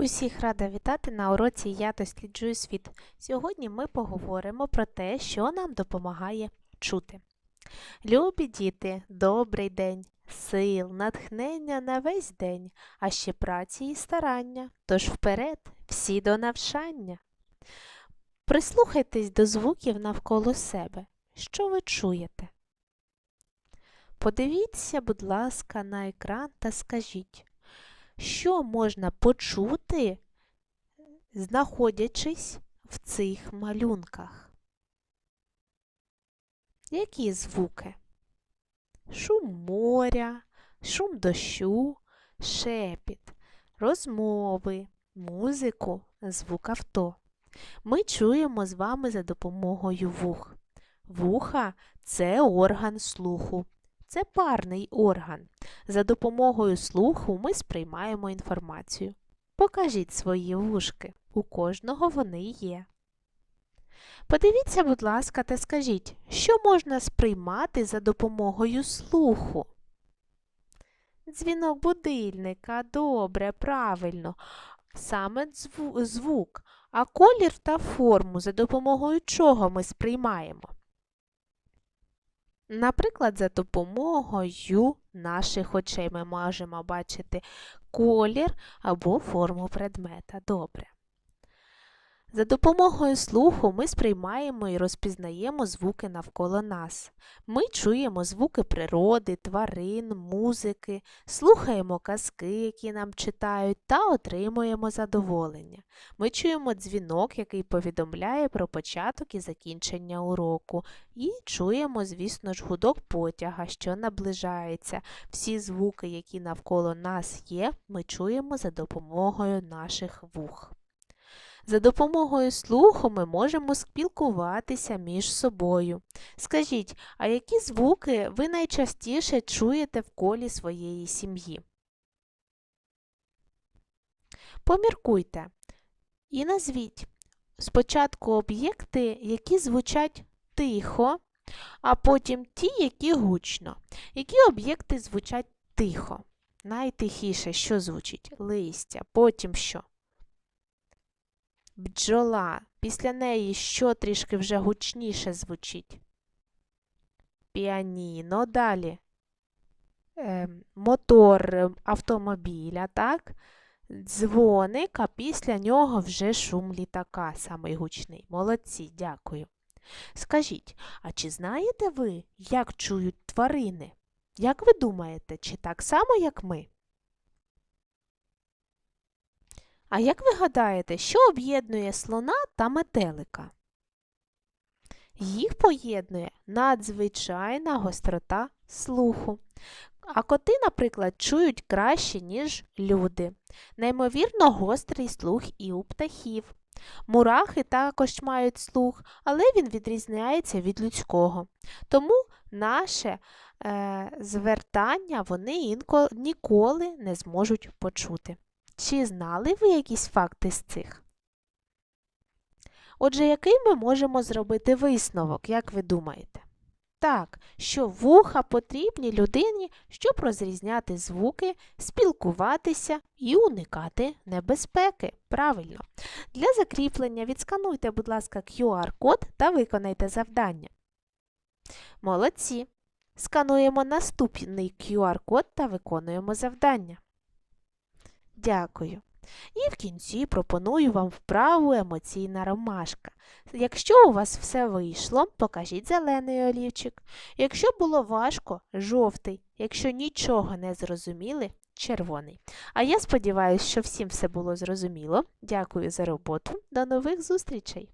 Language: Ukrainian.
Усіх рада вітати на уроці Я досліджую світ. Сьогодні ми поговоримо про те, що нам допомагає чути. Любі діти, добрий день, сил, натхнення на весь день, а ще праці і старання. Тож вперед, всі до навчання. Прислухайтесь до звуків навколо себе. Що ви чуєте? Подивіться, будь ласка, на екран та скажіть, що можна почути, знаходячись в цих малюнках? Які звуки? Шум моря, шум дощу, шепіт, розмови, музику, звук авто. Ми чуємо з вами за допомогою вух. Вуха це орган слуху. Це парний орган. За допомогою слуху ми сприймаємо інформацію. Покажіть свої вушки. У кожного вони є. Подивіться, будь ласка, та скажіть, що можна сприймати за допомогою слуху? Дзвінок будильника, добре, правильно. Саме звук, а колір та форму за допомогою чого ми сприймаємо? Наприклад, за допомогою наших очей ми можемо бачити колір або форму предмета. Добре. За допомогою слуху ми сприймаємо і розпізнаємо звуки навколо нас. Ми чуємо звуки природи, тварин, музики, слухаємо казки, які нам читають, та отримуємо задоволення. Ми чуємо дзвінок, який повідомляє про початок і закінчення уроку, і чуємо, звісно ж, гудок потяга, що наближається. Всі звуки, які навколо нас є, ми чуємо за допомогою наших вух. За допомогою слуху ми можемо спілкуватися між собою. Скажіть, а які звуки ви найчастіше чуєте в колі своєї сім'ї? Поміркуйте і назвіть спочатку об'єкти, які звучать тихо, а потім ті, які гучно. Які об'єкти звучать тихо? Найтихіше, що звучить? Листя, потім що? Бджола. Після неї що трішки вже гучніше звучить? Піаніно. Далі. Ем, мотор ем, автомобіля, так? Дзвоник, а після нього вже шум літака, самий гучний. Молодці, дякую. Скажіть, а чи знаєте ви, як чують тварини? Як ви думаєте, чи так само, як ми? А як ви гадаєте, що об'єднує слона та метелика? Їх поєднує надзвичайна гострота слуху. А коти, наприклад, чують краще, ніж люди. Неймовірно гострий слух і у птахів. Мурахи також мають слух, але він відрізняється від людського. Тому наше е, звертання вони інко, ніколи не зможуть почути. Чи знали ви якісь факти з цих? Отже, який ми можемо зробити висновок, як ви думаєте? Так, що вуха потрібні людині, щоб розрізняти звуки, спілкуватися і уникати небезпеки. Правильно. Для закріплення відскануйте, будь ласка, QR-код та виконайте завдання. Молодці. Скануємо наступний QR-код та виконуємо завдання. Дякую. І в кінці пропоную вам вправу емоційна ромашка. Якщо у вас все вийшло, покажіть зелений олівчик. Якщо було важко жовтий. Якщо нічого не зрозуміли, червоний. А я сподіваюся, що всім все було зрозуміло. Дякую за роботу. До нових зустрічей!